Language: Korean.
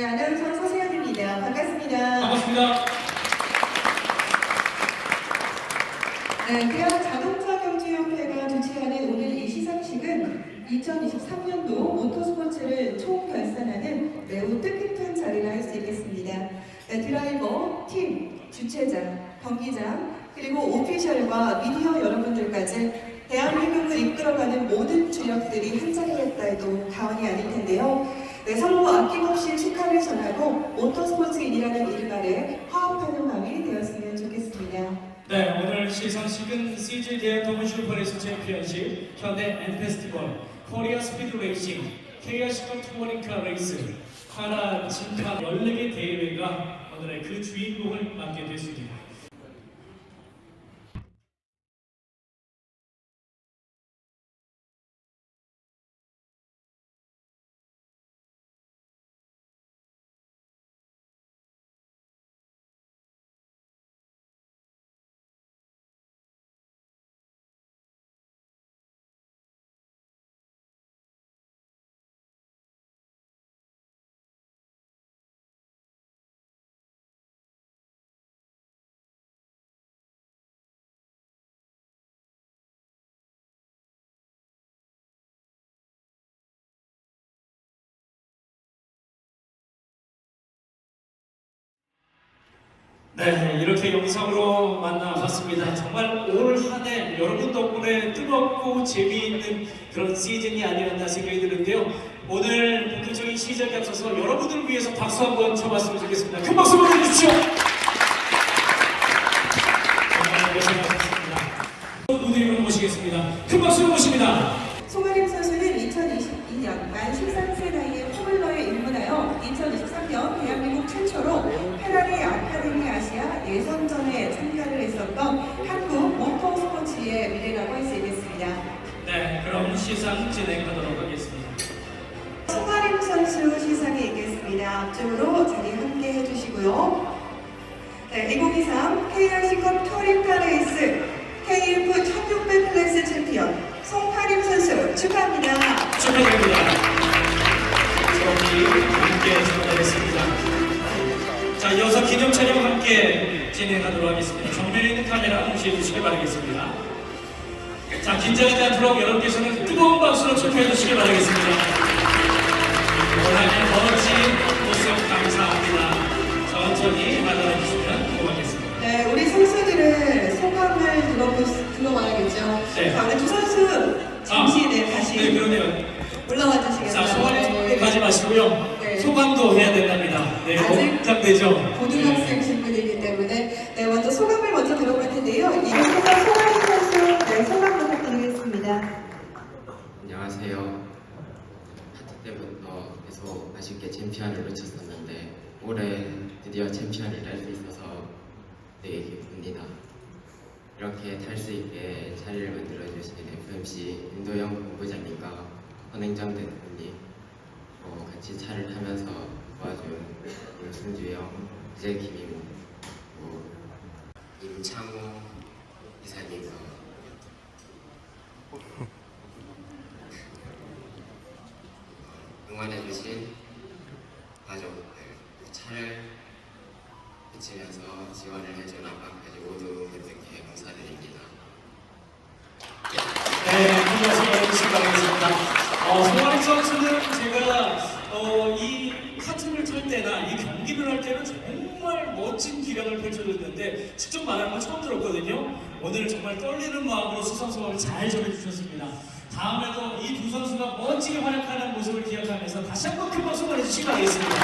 네, 아나운서 서세연입니다. 반갑습니다. 반갑습니다. 네, 대한 자동차 경주협회가 주최하는 오늘 이 시상식은 2023년도 모터스포츠를 총결산하는 매우 뜻깊은 자리라 할 수 있겠습니다. 네, 드라이버, 팀, 주최자, 경기장, 그리고 오피셜과 미디어 여러분들까지 대한민국을 이끌어가는 모든 주력들이 한 자리에 했다 해도 과언이 아닐 텐데요. 네, 서로 아낌없이 축하를 전하고 모터스포츠인이라는 이름 아래 화합하는 마음이 되었으면 좋겠습니다. 네, 오늘 시상식은 CJ 대한통운 슈퍼레이스 챔피언십, 현대 앤 페스티벌, 코리아 스피드 레이싱, KRC컵 투어링카 레이스, 하나 심판 14개 대회가 오늘의 그 주인공을 맡게 됐습니다. 네, 이렇게 영상으로 만나봤습니다. 정말 올 한 해 여러분 덕분에 뜨겁고 재미있는 그런 시즌이 아니었나 생각이 드는데요. 오늘 본격적인 시작에 앞서서 여러분들을 위해서 박수 한번 쳐봤으면 좋겠습니다. 큰 박수 보내주십시오. 고생하셨습니다. 무대로 모시겠습니다. 큰 박수로 모십니다. 송하림 선수는 2022년 만 13세 나이에 포뮬러에 입문하여 2023년 대한민국 최초로 페라리 아카데미 아시아 예선전에 참가를 했었던 한국 모터스포츠의 미래라고 할 수 있겠습니다. 네, 그럼 시상 진행하도록 하겠습니다. 송하림 선수 시상에 있겠습니다. 앞쪽으로 자리 함께 해주시고요. 네, 2023 KRC컵 터링카 레이스 KF 1600 클래스 챔피언 송하림 선수 축하합니다. 축하드립니다. 저기 함께 전달했습니다. 자, 이어서 기념 촬영 함께 진행하도록 하겠습니다. 정면에 있는 카메라 무시해 주시기 바라겠습니다. 자, 긴장하지 않도록 여러분께서는 뜨거운 박수로 축하해 주시기 바라겠습니다. 오늘 멋진 모습 감사합니다. 천천히 만나해 주시면 고맙겠습니다. 네, 우리 선수들의 소감을 들어보, 들어봐야겠죠. 네. 자, 우리 두 선수 잠시 네, 다시 네, 그러네요. 올라와 자, 주시겠어요? 소감이 가지 마시고요. 네. 소감도 해야 된답니다. 네, 아직 걱정되죠? 고등학생 친구들이기 때문에 네, 먼저 소감을 먼저 들어볼 텐데요. 이곳에서 소감 선수 네, 소감 부탁드리겠습니다. 안녕하세요. 하트 때부터 계속 아쉽게 챔피언을 놓쳤었는데 올해 드디어 챔피언을 낼수 있어서 되게 기쁩니다. 이렇게 탈 수 있게 자리를 만들어주신 FMC 임도영 본부장님과 선행장 대표님 어, 같이 차를 타면서 도와준 형, 이재 김이모, 뭐 임창호 이사님과 응원해주신 가족들, 차를 비치면서 지원을 해준 아빠까지 모두 분들께 감사드립니다. 네. 여러분 바라겠습니다. 어, 송하리 선수는 제가 어, 이 카트를 탈 때나 이 경기를 할 때는 정말 멋진 기량을 펼쳐줬는데 직접 말하는 건 처음 들었거든요. 오늘 정말 떨리는 마음으로 수상 소감을 잘 전해주셨습니다. 다음에도 이 두 선수가 멋지게 활약하는 모습을 기억하면서 다시 한 번 큰 박수 보내주시기 바라겠습니다.